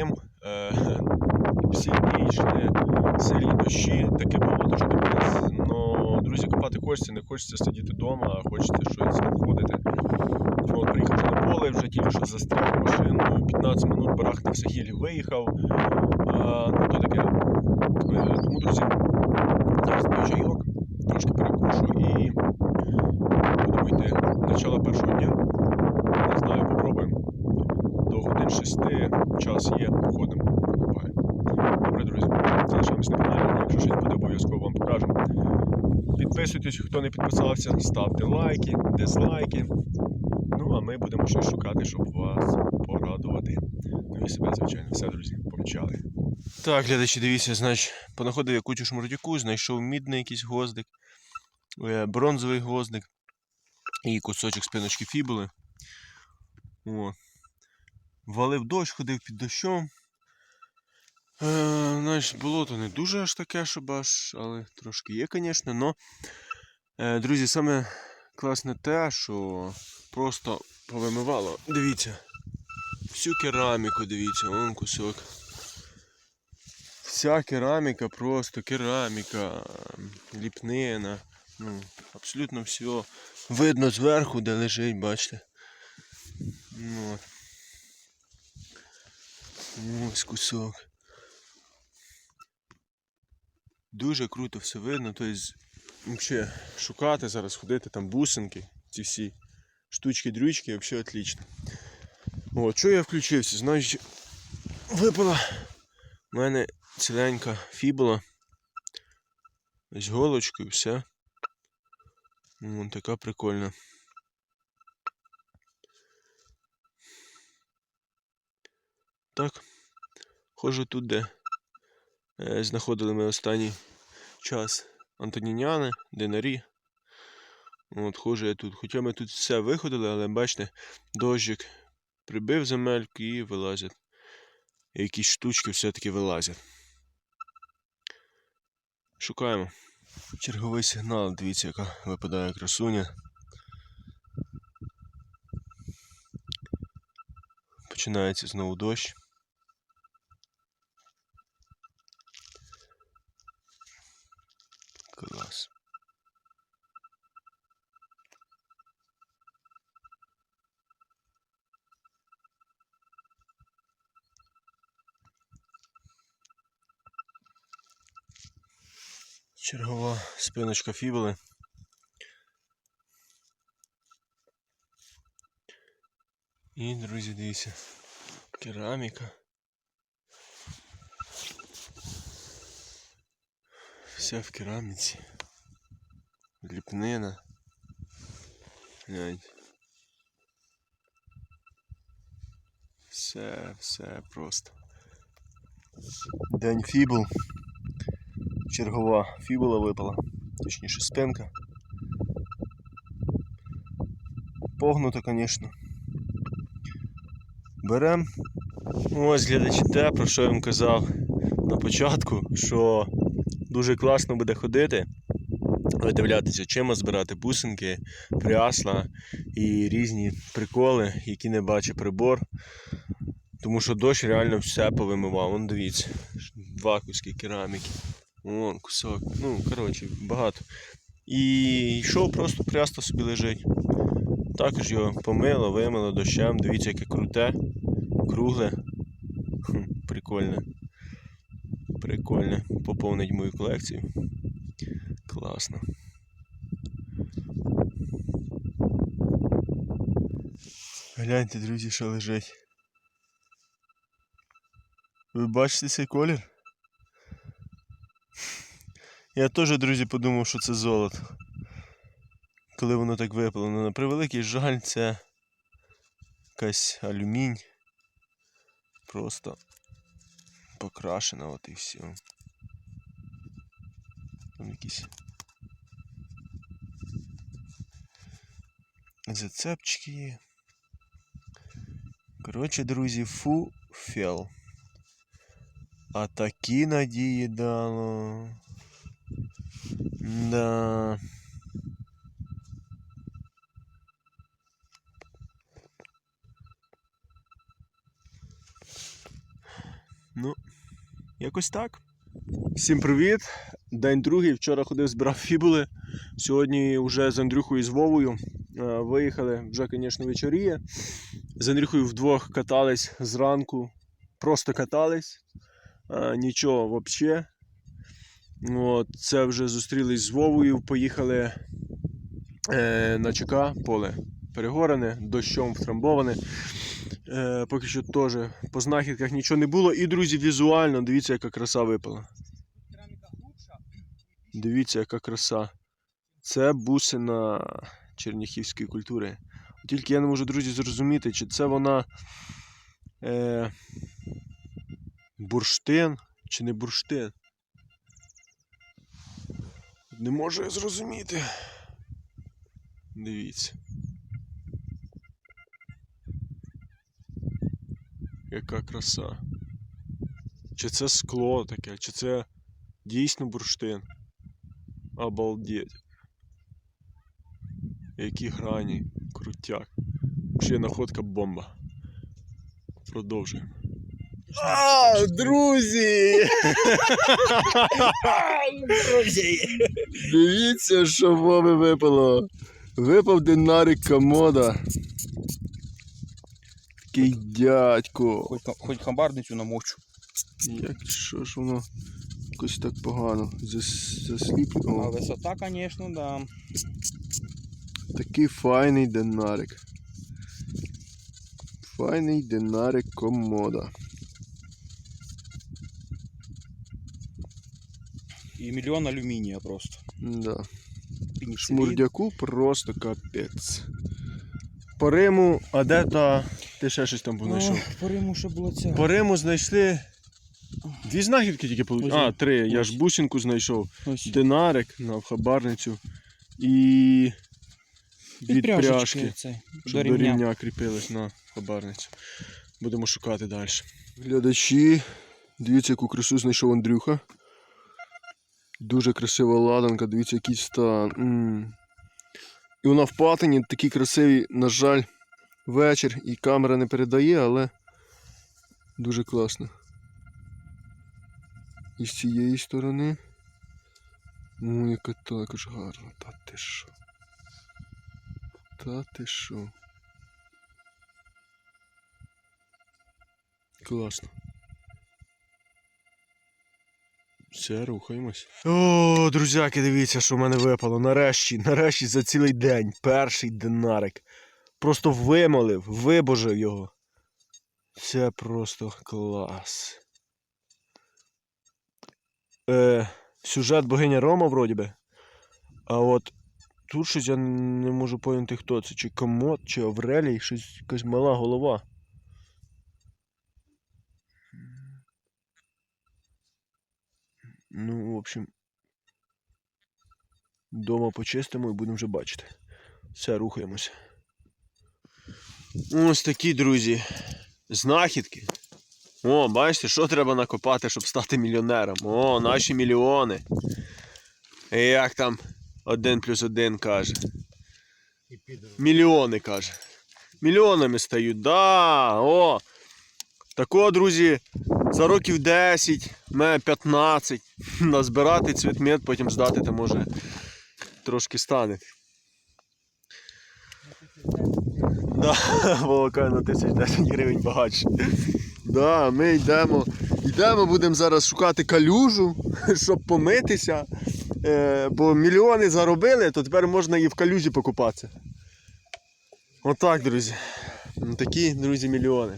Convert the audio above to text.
Крим, е, всі річні, селі дощі, таке було, що капець. Ну, друзі, копати хочеться, не хочеться сидіти вдома, а хочеться щось знаходити. От, приїхав на поле, вже тільки що застряг машину, 15 минут барахтався, гілі виїхав. А, ну, то таке. Е, тому, друзі. 6 час є, походимо, купаємо. Добре, друзі, залишаємось на каналі. Якщо щось буде, обов'язково вам покажемо. Підписуйтесь, хто не підписався, ставте лайки, дизлайки. Ну, а ми будемо щось шукати, щоб вас порадувати. Ну і себе, звичайно, все, друзі, помчали. Так, глядачі, дивіться, значить, понаходив я кучу шмурдяку, знайшов мідний якийсь гвоздик, е, бронзовий гвоздик і кусочок спиночки фібули. О. Валив дощ, ходив під дощом. Е, знаєш, болото не дуже аж таке, щоб аж, але трошки є, звісно. Но, е, друзі, саме класне те, що просто повимивало. Дивіться. Всю кераміку, дивіться, вон кусок. Вся кераміка, просто кераміка, ліпнина. Ну, абсолютно все. Видно зверху, де лежить, бачите. Ну. Ось кусок. Дуже круто все видно. Тобто, взагалі, шукати зараз, ходити там бусинки, ці всі штучки-дрючки, взагалі отлично. О, що я включився? Значить, випала в мене ціленька фібула. З голочкою, все. Вон така прикольна. Так. Ходжу тут, де е, знаходили ми останній час Антоніняни, динарі. От ходжу я тут. Хоча ми тут все виходили, але бачите, дощик прибив земельку і вилазять. Якісь штучки все-таки вилазять. Шукаємо. Черговий сигнал, дивіться, яка випадає красуня. Починається знову дощ. Клас. Чергова спиночка фібули. І, друзі, дивіться, кераміка. Вся в кераміці. Ліпнина. Гляньте. Все, все просто. День фібул. Чергова фібула випала, точніше спинка. Погнуто, звісно. Берем. Ось глядачі те, про що я вам казав на початку, що дуже класно буде ходити, видивлятися, чим збирати бусинки, прясла і різні приколи, які не бачить прибор. Тому що дощ реально все повимивав. Вон дивіться, два куски кераміки. Вон кусок. Ну, коротше, багато. І йшов просто прясто собі лежить. Також його помило, вимило дощем. Дивіться, яке круте, кругле. Хм, прикольне. Прикольне. Поповнить мою колекцію. Класно. Гляньте, друзі, що лежить. Ви бачите цей колір? Я теж, друзі, подумав, що це золото. Коли воно так випало. Ну, на превеликий жаль, це якась алюмінь. Просто покрашена от і все. Там якісь зацепчики є. Коротше, друзі, фу фел. А такі надії дало. Да. Ну, якось так. Всім привіт! День другий. Вчора ходив, збирав фібули. Сьогодні вже з Андрюхою і з Вовою е, виїхали. Вже, звісно, вечоріє. З Андрюхою вдвох катались зранку. Просто катались. Е, Нічого взагалі. От, це вже зустрілись з Вовою, поїхали е, на ЧК, поле перегорене, дощом втрамбоване. Е, поки що теж по знахідках нічого не було. І, друзі, візуально, дивіться, яка краса випала. Дивіться, яка краса. Це бусина черніхівської культури. Тільки я не можу, друзі, зрозуміти, чи це вона е, бурштин, чи не бурштин. Не можу я зрозуміти. Дивіться. Яка краса. Чи це скло таке, чи це дійсно бурштин? Обалдеть. Які грані, крутяк. Ще находка бомба. Продовжуємо. А, друзі! друзі! Дивіться, що в випало. Випав динарик комода. Такий дядько. Хоч, хоч хамбарницю намочу. Як що ж воно якось так погано зас- засліплено. А висота, звісно, да. Такий файний динарик. Файний динарик комода. І мільйон алюмінія просто. Да. Пеніцилін. Шмурдяку просто капець. По Риму, а де та. Ти ще щось там Ну, знайшов? по Риму ще була ця. По Риму знайшли. Дві знахідки тільки получили. А, три. Я ж бусинку знайшов. Ось. Динарик на хабарницю. І. Від пряжки. Щоб до рівня. кріпились на хабарницю. Будемо шукати далі. Глядачі, дивіться, яку красу знайшов Андрюха. Дуже красива ладанка, дивіться, який стан. м І вона в патині, такі красиві, на жаль, вечір і камера не передає, але дуже класно. І з цієї сторони. Ну, яка також гарна. Та ти що? Та ти що? Класно. Все, рухаємось. О, друзяки, дивіться, що в мене випало. Нарешті, нарешті за цілий день. Перший динарик. Просто вимолив, вибожив його. Це просто клас. Е, сюжет богиня Рома, вроді би. А от тут щось я не можу поняти, хто це. Чи комод, чи Аврелій, щось якась мала голова. Ну, в общем. Дома почистимо і будемо вже бачити. Все, рухаємося. Ось такі, друзі. Знахідки. О, бачите, що треба накопати, щоб стати мільйонером. О, наші мільйони. І Як там один плюс один каже. Мільйони каже. Мільйонами стають. Да, о. Такого, друзі, за років 10, мене 15 назбирати цвітмет, потім здати, то може трошки стане. Да, волока на 1010 гривень багатше. Да, ми йдемо. Йдемо, будемо зараз шукати калюжу, щоб помитися. Е, бо мільйони заробили, то тепер можна і в калюжі покупатися. Отак, друзі. Ну, Такі, друзі, мільйони.